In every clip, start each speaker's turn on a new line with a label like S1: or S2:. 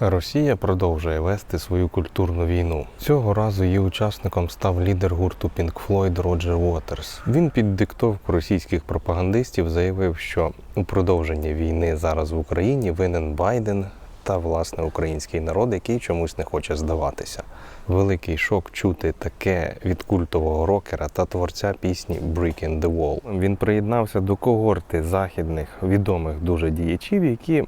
S1: Росія продовжує вести свою культурну війну. Цього разу її учасником став лідер гурту Pink Floyd Роджер Уотерс. Він під диктовку російських пропагандистів заявив, що у продовженні війни зараз в Україні винен Байден та власне український народ, який чомусь не хоче здаватися. Великий шок чути таке від культового рокера та творця пісні Breaking the Wall. Він приєднався до когорти західних відомих дуже діячів, які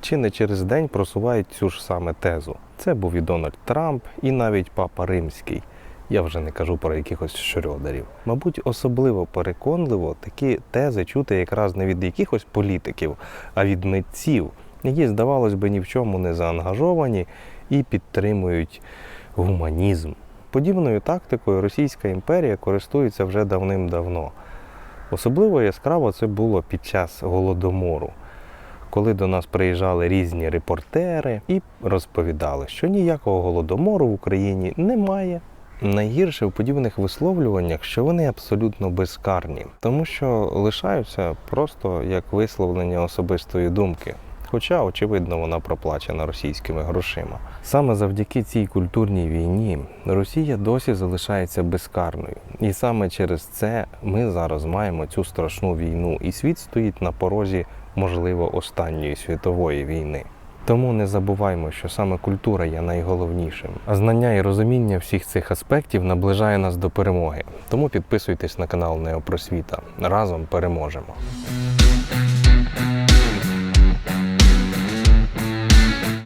S1: чи не через день просувають цю ж саме тезу. Це був і Дональд Трамп, і навіть Папа Римський. Я вже не кажу про якихось шрьодерів. Мабуть, особливо переконливо такі тези чути якраз не від якихось політиків, а від митців, які, здавалось би, ні в чому не заангажовані і підтримують гуманізм. Подібною тактикою Російська імперія користується вже давним-давно. Особливо яскраво це було під час голодомору коли до нас приїжджали різні репортери і розповідали, що ніякого голодомору в Україні немає. Найгірше в подібних висловлюваннях, що вони абсолютно безкарні, тому що лишаються просто як висловлення особистої думки. Хоча, очевидно, вона проплачена російськими грошима. Саме завдяки цій культурній війні Росія досі залишається безкарною. І саме через це ми зараз маємо цю страшну війну, і світ стоїть на порозі, можливо, останньої світової війни. Тому не забуваймо, що саме культура є найголовнішим. А знання і розуміння всіх цих аспектів наближає нас до перемоги. Тому підписуйтесь на канал Неопросвіта. Разом переможемо.